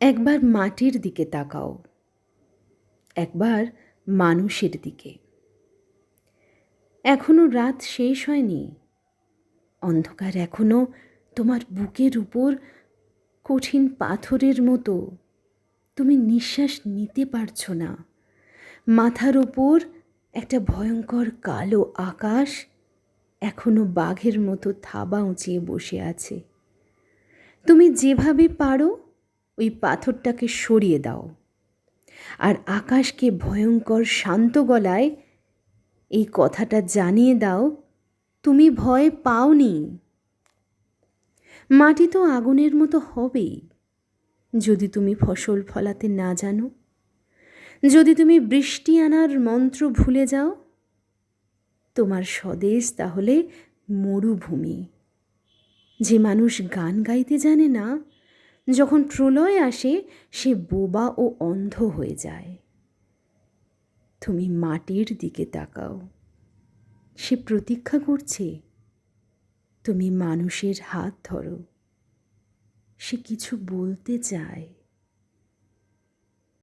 একবার মাটির দিকে তাকাও। একবার মানুষের দিকে। এখনও রাত শেষ হয়নি। অন্ধকার এখনও তোমার বুকের উপর কঠিন পাথরের মতো। তুমি নিঃশ্বাস নিতে পারছ না। মাথার ওপর একটা ভয়ঙ্কর কালো আকাশ এখনও বাঘের মতো থাবা উঁচিয়ে বসে আছে। তুমি যেভাবে পারো ওই পাথরটাকে সরিয়ে দাও। আর আকাশকে ভয়ঙ্কর শান্ত গলায় এই কথাটা জানিয়ে দাও, তুমি ভয় পাওনি। মাটি তো আগুনের মতো হবেই। যদি তুমি ফসল ফলাতে না জানো, যদি তুমি বৃষ্টি আনার মন্ত্র ভুলে যাও, তোমার স্বদেশ তাহলে মরুভূমি। যে মানুষ গান গাইতে জানে না যখন প্রলয় আসে, সে বোবা ও অন্ধ হয়ে যায়। তুমি মাটির দিকে তাকাও। সে প্রতীক্ষা করছে, তুমি মানুষের হাত ধরো। সে কিছু বলতে চায়।